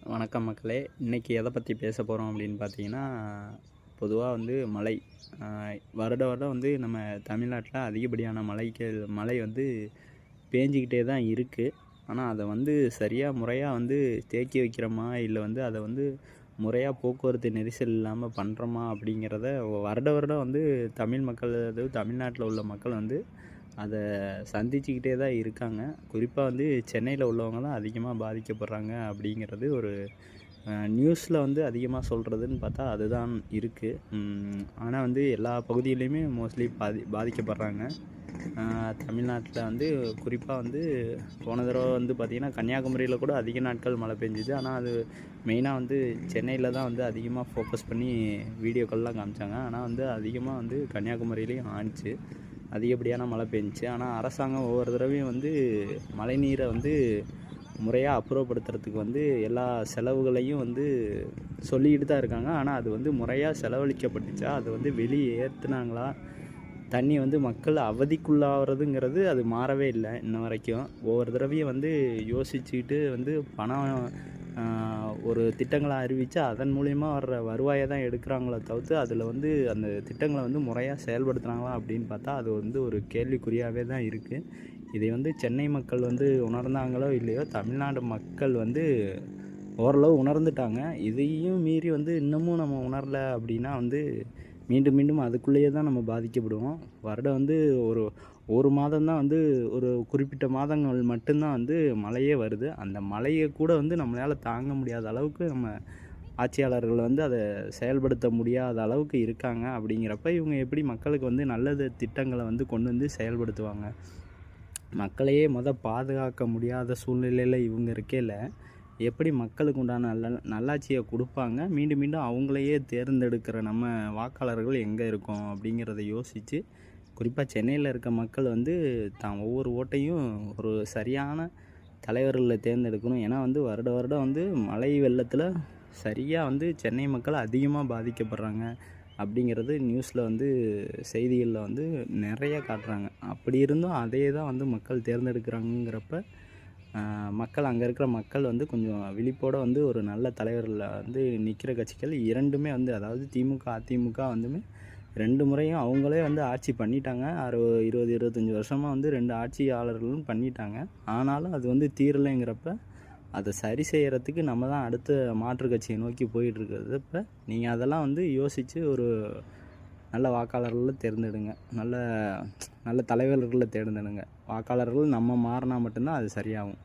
வணக்கம் மக்களே. இன்றைக்கி எதை பற்றி பேச போகிறோம் அப்படின்னு பார்த்தீங்கன்னா பொதுவாக வந்து மழை. வருட வருடம் வந்து நம்ம தமிழ்நாட்டில் அதிகப்படியான மலைக்கு மழை வந்து பேஞ்சிக்கிட்டே தான் இருக்குது ஆனால் அதை வந்து சரியாக முறையாக வந்து தேக்கி வைக்கிறோமா? இல்லை வந்து அதை வந்து முறையாக போக்குவரத்து நெரிசல் இல்லாமல் பண்ணுறோமா அப்படிங்கிறத வருட வருடம் வந்து தமிழ் மக்கள் அதாவது தமிழ்நாட்டில் உள்ள மக்கள் வந்து அதை சந்திச்சுக்கிட்டே தான் இருக்காங்க. குறிப்பாக வந்து சென்னையில் உள்ளவங்க தான் அதிகமாக பாதிக்கப்படுறாங்க அப்படிங்கிறது ஒரு நியூஸில் வந்து அதிகமாக சொல்கிறதுன்னு பார்த்தா அதுதான் இருக்குது ஆனால் வந்து எல்லா பகுதியிலையுமே மோஸ்ட்லி பாதி பாதிக்கப்படுறாங்க. தமிழ்நாட்டில் வந்து குறிப்பாக வந்து போன தடவை வந்து பார்த்திங்கன்னா கன்னியாகுமரியில் கூட அதிக நாட்கள் மழை பெஞ்சுது. ஆனால் அது மெயினாக வந்து சென்னையில் தான் வந்து அதிகமாக ஃபோக்கஸ் பண்ணி வீடியோக்கள்லாம் காமிச்சாங்க. ஆனால் வந்து அதிகமாக வந்து கன்னியாகுமரியிலையும் ஆணிச்சு அதிகப்படியான மழை பெஞ்சுச்சு. ஆனால் அரசாங்கம் ஒவ்வொரு தடவையும் வந்து மழைநீரை வந்து முறையாக அப்புறப்படுத்துறதுக்கு வந்து எல்லா செலவுகளையும் வந்து சொல்லிக்கிட்டு தான் இருக்காங்க. ஆனால் அது வந்து முறையாக செலவழிக்கப்பட்டுச்சா? அது வந்து வெளியே ஏற்றுனாங்களா தண்ணி வந்து மக்கள் அவதிக்குள்ளாகிறதுங்கிறது அது மாறவே இல்லை இன்ன வரைக்கும். ஒவ்வொரு தடவையும் வந்து யோசிச்சுக்கிட்டு வந்து பணம் ஒரு திட்டங்களை அறிவித்து அதன் மூலிமா வர்ற வருவாயை தான் எடுக்கிறாங்களே தவிர்த்து அதில் வந்து அந்த திட்டங்களை வந்து முறையாக செயல்படுத்துகிறாங்களா அப்படின்னு பார்த்தா அது வந்து ஒரு கேள்விக்குறியாகவே தான் இருக்குது இதை வந்து சென்னை மக்கள் வந்து உணர்ந்தாங்களோ இல்லையோ தமிழ்நாடு மக்கள் வந்து ஓரளவு உணர்ந்துட்டாங்க. இதையும் மீறி வந்து இன்னமும் நம்ம உணரல அப்படின்னா வந்து மீண்டும் மீண்டும் அதுக்குள்ளேயே தான் நம்ம பாதிக்கப்படுவோம். வருடம் வந்து ஒரு ஒரு மாதம் தான் வந்து ஒரு குறிப்பிட்ட மாதங்கள் மட்டும்தான் வந்து மழையே வருது. அந்த மழையை கூட வந்து நம்மளால் தாங்க முடியாத அளவுக்கு நம்ம ஆட்சியாளர்கள் வந்து அதை செயல்படுத்த முடியாத அளவுக்கு இருக்காங்க அப்படிங்கிறப்ப இவங்க எப்படி மக்களுக்கு வந்து நல்லது திட்டங்களை வந்து கொண்டு வந்து செயல்படுத்துவாங்க? மக்களையே மொதல் பாதுகாக்க முடியாத சூழ்நிலையில் இவங்க இருக்கையில் எப்படி மக்களுக்கு உண்டான நல்ல நல்லாட்சியை கொடுப்பாங்க? மீண்டும் மீண்டும் அவங்களையே தேர்ந்தெடுக்கிற நம்ம வாக்காளர்கள் எங்கே இருக்கோம் அப்படிங்கிறத யோசித்து குறிப்பாக சென்னையில் இருக்க மக்கள் வந்து தான் ஒவ்வொரு ஓட்டையும் ஒரு சரியான தலைவர்களில் தேர்ந்தெடுக்கணும். ஏன்னா வந்து வருட வருடம் வந்து மழை வெள்ளத்தில் சரியாக வந்து சென்னை மக்கள் அதிகமாக பாதிக்கப்படுறாங்க அப்படிங்கிறது நியூஸில் வந்து செய்திகளில் வந்து நிறைய காட்டுறாங்க. அப்படி இருந்தும் அதே தான் வந்து மக்கள் தேர்ந்தெடுக்கிறாங்கிறப்ப மக்கள் அங்கே இருக்கிற மக்கள் வந்து கொஞ்சம் விழிப்போட வந்து ஒரு நல்ல தலைவரில் வந்து நிற்கிற கட்சிகள் இரண்டுமே வந்து அதாவது திமுக அதிமுக வந்துமே ரெண்டு முறையும் அவங்களே வந்து ஆட்சி பண்ணிட்டாங்க. அறுபது இருபது இருபத்தஞ்சி வருஷமாக வந்து ரெண்டு ஆட்சியாளர்களும் பண்ணிட்டாங்க. ஆனாலும் அது வந்து தீரலைங்கிறப்ப அதை சரி செய்கிறதுக்கு நம்ம தான் அடுத்த மாற்றுக் கட்சியை நோக்கி போயிட்டுருக்கிறது இப்போ நீங்கள் அதெல்லாம் வந்து யோசித்து ஒரு நல்ல வாக்காளர்களை தேர்ந்தெடுங்க. நல்ல நல்ல தலைவர்களை தேர்ந்தெடுங்க. வாக்காளர்கள் நம்ம மாறினா மட்டும்தான் அது சரியாகும்.